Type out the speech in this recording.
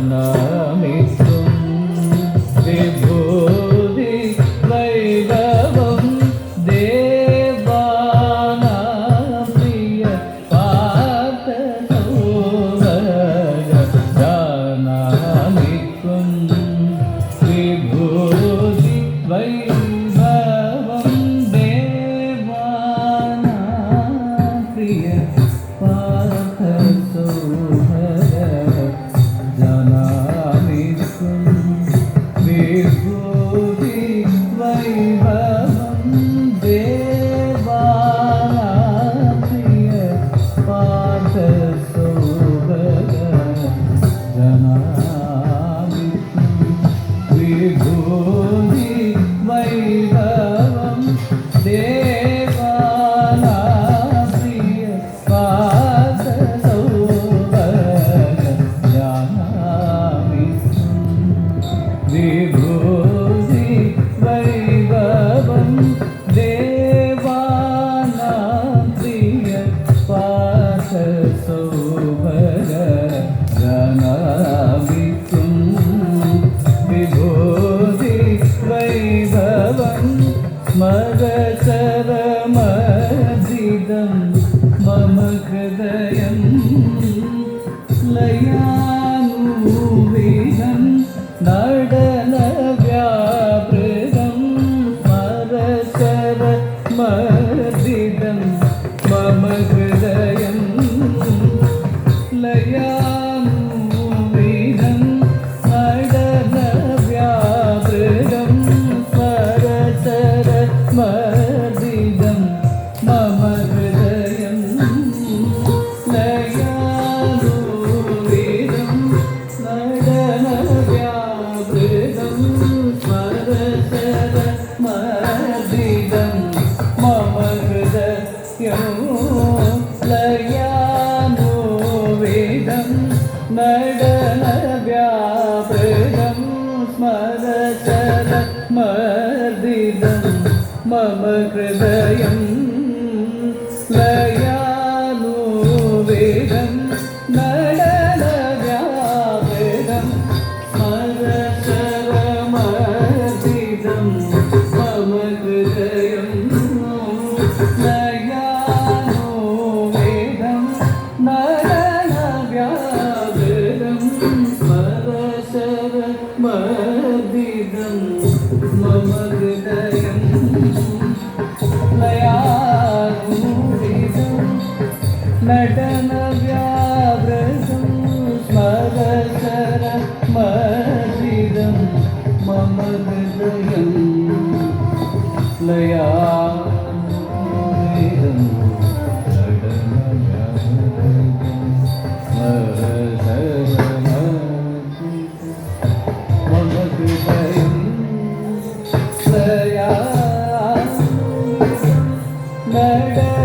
പ്രണമിക്കും വിഭൂതി വൈഭവം ദേവാനപ്രിയ പാതനമിക്കും വിഭൂതി വൈഭവം ദേവാനപ്രിയ Amém. വ്യാപൃതം സ്മരചല മർദിതം മമ ഹൃദയം നടനവ്യാവൃതം സ്മരചരമരിതം മമ ഹൃദയം ലയാ Mary.